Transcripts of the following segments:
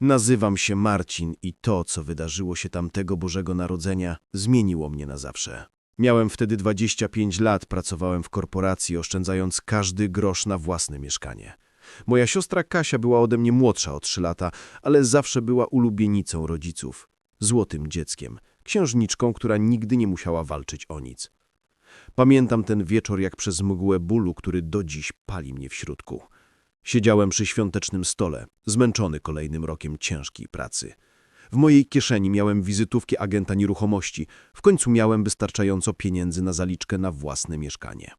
Nazywam się Marcin i to, co wydarzyło się tamtego Bożego Narodzenia, zmieniło mnie na zawsze. Miałem wtedy 25 lat, pracowałem w korporacji, oszczędzając każdy grosz na własne mieszkanie. Moja siostra Kasia była ode mnie młodsza o 3 lata, ale zawsze była ulubienicą rodziców. Złotym dzieckiem, księżniczką, która nigdy nie musiała walczyć o nic. Pamiętam ten wieczór jak przez mgłę bólu, który do dziś pali mnie w środku. Siedziałem przy świątecznym stole, zmęczony kolejnym rokiem ciężkiej pracy. W mojej kieszeni miałem wizytówki agenta nieruchomości. W końcu miałem wystarczająco pieniędzy na zaliczkę na własne mieszkanie.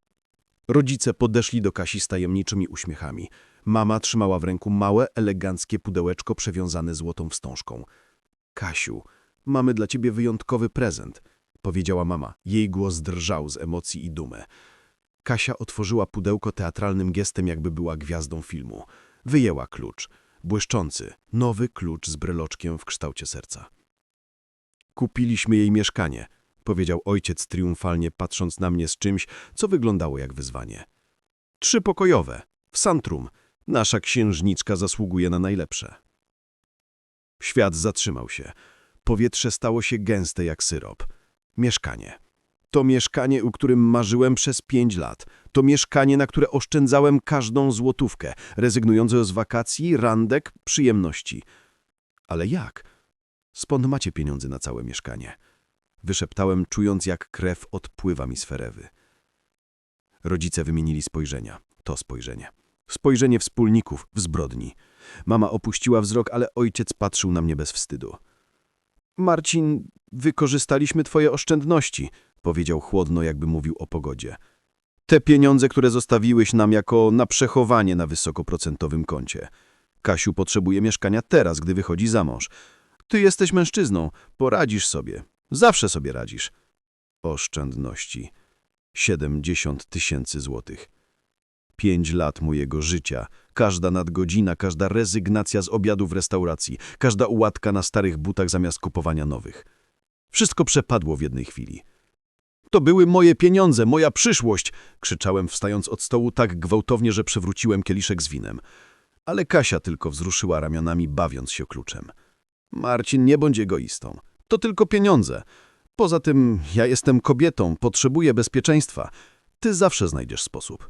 Rodzice podeszli do Kasi z tajemniczymi uśmiechami. Mama trzymała w ręku małe, eleganckie pudełeczko przewiązane złotą wstążką. Kasiu, mamy dla ciebie wyjątkowy prezent, powiedziała mama. Jej głos drżał z emocji i dumy. Kasia otworzyła pudełko teatralnym gestem, jakby była gwiazdą filmu. Wyjęła klucz. Błyszczący, nowy klucz z breloczkiem w kształcie serca. Kupiliśmy jej mieszkanie, powiedział ojciec triumfalnie, patrząc na mnie z czymś, co wyglądało jak wyzwanie. Trzypokojowe, w Santrum. Nasza księżniczka zasługuje na najlepsze. Świat zatrzymał się. Powietrze stało się gęste jak syrop. Mieszkanie. To mieszkanie, o którym marzyłem przez pięć lat. To mieszkanie, na które oszczędzałem każdą złotówkę, rezygnując z wakacji, randek, przyjemności. Ale jak? Skąd macie pieniądze na całe mieszkanie? Wyszeptałem, czując jak krew odpływa mi z ferewy. Rodzice wymienili spojrzenia. To spojrzenie. Spojrzenie wspólników w zbrodni. Mama opuściła wzrok, ale ojciec patrzył na mnie bez wstydu. Marcin, wykorzystaliśmy twoje oszczędności, powiedział chłodno, jakby mówił o pogodzie. Te pieniądze, które zostawiłeś nam jako na przechowanie na wysokoprocentowym koncie. Kasiu potrzebuje mieszkania teraz, gdy wychodzi za mąż. Ty jesteś mężczyzną, poradzisz sobie. Zawsze sobie radzisz. Oszczędności. 70 tysięcy złotych. Pięć lat mojego życia, każda nadgodzina, każda rezygnacja z obiadu w restauracji, każda ułatka na starych butach zamiast kupowania nowych. Wszystko przepadło w jednej chwili. To były moje pieniądze, moja przyszłość! krzyczałem, wstając od stołu tak gwałtownie, że przewróciłem kieliszek z winem. Ale Kasia tylko wzruszyła ramionami, bawiąc się kluczem. Marcin, nie bądź egoistą. To tylko pieniądze. Poza tym ja jestem kobietą, potrzebuję bezpieczeństwa. Ty zawsze znajdziesz sposób.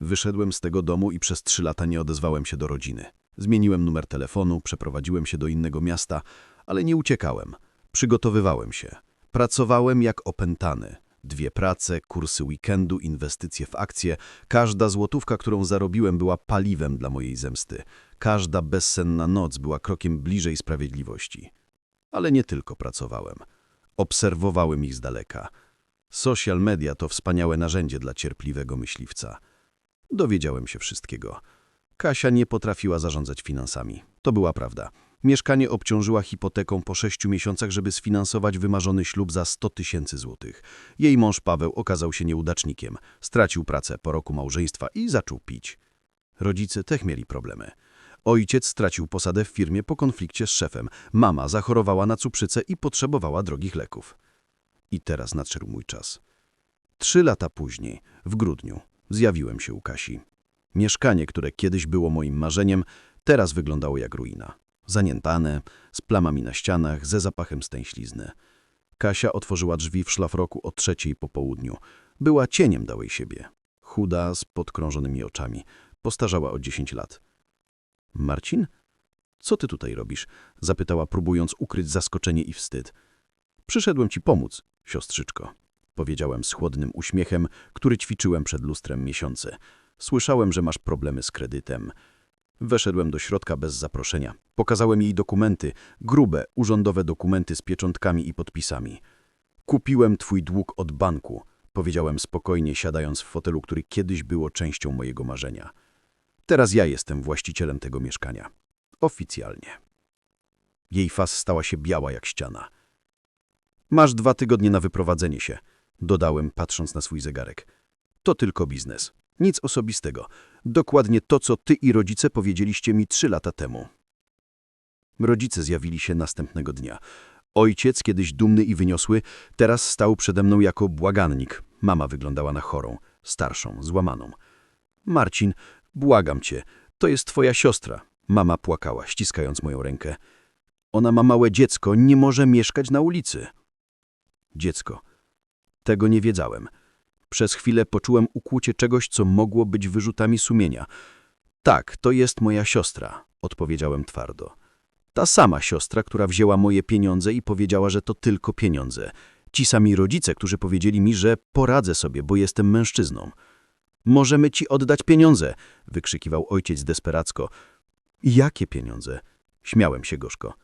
Wyszedłem z tego domu i przez trzy lata nie odezwałem się do rodziny. Zmieniłem numer telefonu, przeprowadziłem się do innego miasta, ale nie uciekałem. Przygotowywałem się. Pracowałem jak opętany. Dwie prace, kursy weekendu, inwestycje w akcje. Każda złotówka, którą zarobiłem, była paliwem dla mojej zemsty. Każda bezsenna noc była krokiem bliżej sprawiedliwości. Ale nie tylko pracowałem. Obserwowałem ich z daleka. Social media to wspaniałe narzędzie dla cierpliwego myśliwca. Dowiedziałem się wszystkiego. Kasia nie potrafiła zarządzać finansami. To była prawda. Mieszkanie obciążyła hipoteką po sześciu miesiącach, żeby sfinansować wymarzony ślub za 100 tysięcy złotych. Jej mąż Paweł okazał się nieudacznikiem. Stracił pracę po roku małżeństwa i zaczął pić. Rodzice też mieli problemy. Ojciec stracił posadę w firmie po konflikcie z szefem. Mama zachorowała na cukrzycę i potrzebowała drogich leków. I teraz nadszedł mój czas. Trzy lata później, w grudniu, zjawiłem się u Kasi. Mieszkanie, które kiedyś było moim marzeniem, teraz wyglądało jak ruina. Zaniętane, z plamami na ścianach, ze zapachem stęślizny. Kasia otworzyła drzwi w szlafroku o trzeciej po południu. Była cieniem dałej siebie. Chuda, z podkrążonymi oczami. Postarzała o 10 lat. Marcin? Co ty tutaj robisz? Zapytała, próbując ukryć zaskoczenie i wstyd. Przyszedłem ci pomóc, siostrzyczko. Powiedziałem z chłodnym uśmiechem, który ćwiczyłem przed lustrem miesiące. Słyszałem, że masz problemy z kredytem. Weszedłem do środka bez zaproszenia. Pokazałem jej dokumenty, grube, urzędowe dokumenty z pieczątkami i podpisami. Kupiłem twój dług od banku, powiedziałem spokojnie, siadając w fotelu, który kiedyś było częścią mojego marzenia. Teraz ja jestem właścicielem tego mieszkania. Oficjalnie. Jej faz stała się biała jak ściana. Masz dwa tygodnie na wyprowadzenie się, dodałem, patrząc na swój zegarek. To tylko biznes. Nic osobistego. Dokładnie to, co ty i rodzice powiedzieliście mi trzy lata temu. Rodzice zjawili się następnego dnia. Ojciec, kiedyś dumny i wyniosły, teraz stał przede mną jako błagannik. Mama wyglądała na chorą, starszą, złamaną. Marcin, błagam cię, to jest twoja siostra. Mama płakała, ściskając moją rękę. Ona ma małe dziecko, nie może mieszkać na ulicy. Dziecko. Tego nie wiedziałem. Przez chwilę poczułem ukłucie czegoś, co mogło być wyrzutami sumienia. Tak, to jest moja siostra, odpowiedziałem twardo. Ta sama siostra, która wzięła moje pieniądze i powiedziała, że to tylko pieniądze. Ci sami rodzice, którzy powiedzieli mi, że poradzę sobie, bo jestem mężczyzną. Możemy ci oddać pieniądze, wykrzykiwał ojciec desperacko. Jakie pieniądze? Śmiałem się gorzko.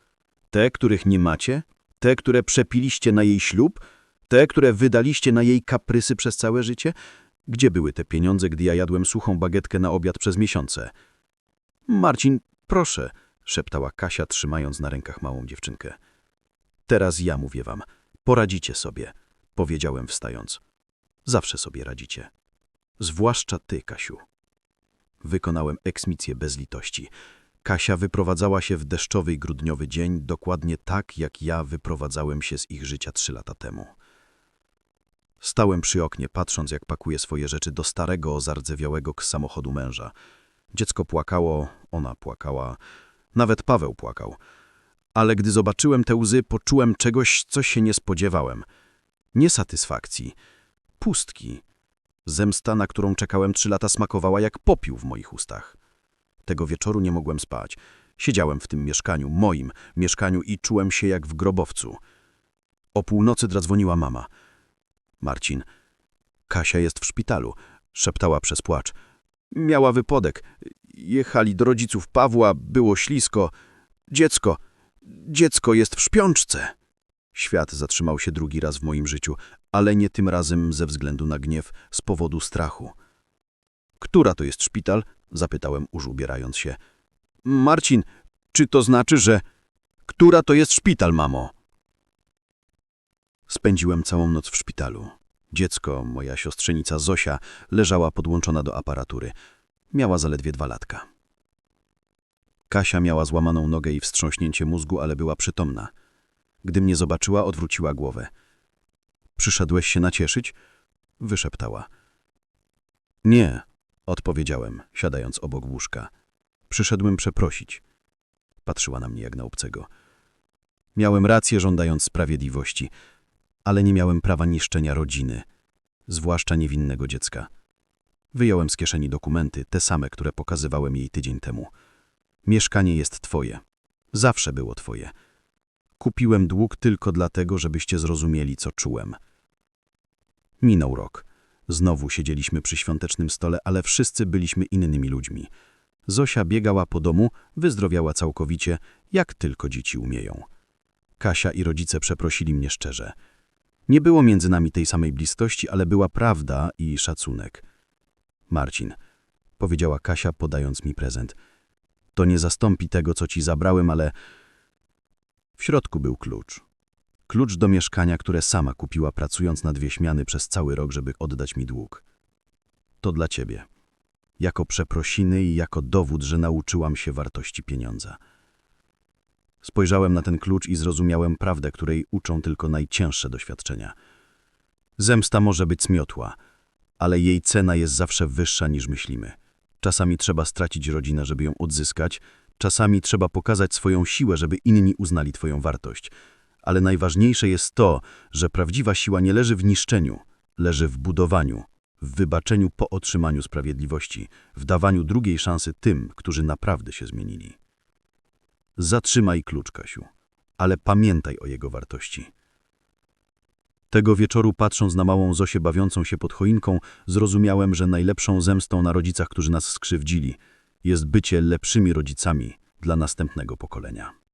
Te, których nie macie? Te, które przepiliście na jej ślub? Te, które wydaliście na jej kaprysy przez całe życie? Gdzie były te pieniądze, gdy ja jadłem suchą bagietkę na obiad przez miesiące? Marcin, proszę, szeptała Kasia, trzymając na rękach małą dziewczynkę. Teraz ja mówię wam, poradzicie sobie, powiedziałem wstając. Zawsze sobie radzicie. Zwłaszcza ty, Kasiu. Wykonałem eksmisję bez litości. Kasia wyprowadzała się w deszczowy grudniowy dzień, dokładnie tak, jak ja wyprowadzałem się z ich życia trzy lata temu. Stałem przy oknie, patrząc, jak pakuje swoje rzeczy do starego, zardzewiałego samochodu męża. Dziecko płakało, ona płakała, nawet Paweł płakał. Ale gdy zobaczyłem te łzy, poczułem czegoś, co się nie spodziewałem. Nie satysfakcji, pustki. Zemsta, na którą czekałem trzy lata, smakowała jak popiół w moich ustach. Tego wieczoru nie mogłem spać. Siedziałem w tym mieszkaniu, moim mieszkaniu i czułem się jak w grobowcu. O północy zadzwoniła mama. Marcin, Kasia jest w szpitalu, szeptała przez płacz. Miała wypadek. Jechali do rodziców Pawła, było ślisko. Dziecko, dziecko jest w szpiączce. Świat zatrzymał się drugi raz w moim życiu, ale nie tym razem ze względu na gniew, z powodu strachu. Która to jest szpital? Zapytałem, już ubierając się. Marcin, czy to znaczy, że... Która to jest szpital, mamo? Spędziłem całą noc w szpitalu. Dziecko, moja siostrzenica Zosia, leżała podłączona do aparatury. Miała zaledwie dwa latka. Kasia miała złamaną nogę i wstrząśnięcie mózgu, ale była przytomna. Gdy mnie zobaczyła, odwróciła głowę. Przyszedłeś się nacieszyć? Wyszeptała. Nie, odpowiedziałem, siadając obok łóżka. Przyszedłem przeprosić. Patrzyła na mnie jak na obcego. Miałem rację żądając sprawiedliwości, ale nie miałem prawa niszczenia rodziny, zwłaszcza niewinnego dziecka. Wyjąłem z kieszeni dokumenty, te same, które pokazywałem jej tydzień temu. Mieszkanie jest twoje. Zawsze było twoje. Kupiłem dług tylko dlatego, żebyście zrozumieli, co czułem. Minął rok. Znowu siedzieliśmy przy świątecznym stole, ale wszyscy byliśmy innymi ludźmi. Zosia biegała po domu, wyzdrowiała całkowicie, jak tylko dzieci umieją. Kasia i rodzice przeprosili mnie szczerze. Nie było między nami tej samej bliskości, ale była prawda i szacunek. Marcin, powiedziała Kasia, podając mi prezent. To nie zastąpi tego, co ci zabrałem, ale... W środku był klucz. Klucz do mieszkania, które sama kupiła, pracując na dwie śmiany przez cały rok, żeby oddać mi dług. To dla ciebie. Jako przeprosiny i jako dowód, że nauczyłam się wartości pieniądza. Spojrzałem na ten klucz i zrozumiałem prawdę, której uczą tylko najcięższe doświadczenia. Zemsta może być zmiotła, ale jej cena jest zawsze wyższa niż myślimy. Czasami trzeba stracić rodzinę, żeby ją odzyskać, czasami trzeba pokazać swoją siłę, żeby inni uznali twoją wartość. Ale najważniejsze jest to, że prawdziwa siła nie leży w niszczeniu, leży w budowaniu, w wybaczeniu po otrzymaniu sprawiedliwości, w dawaniu drugiej szansy tym, którzy naprawdę się zmienili. Zatrzymaj klucz, Kasiu, ale pamiętaj o jego wartości. Tego wieczoru, patrząc na małą Zosię bawiącą się pod choinką, zrozumiałem, że najlepszą zemstą na rodzicach, którzy nas skrzywdzili, jest bycie lepszymi rodzicami dla następnego pokolenia.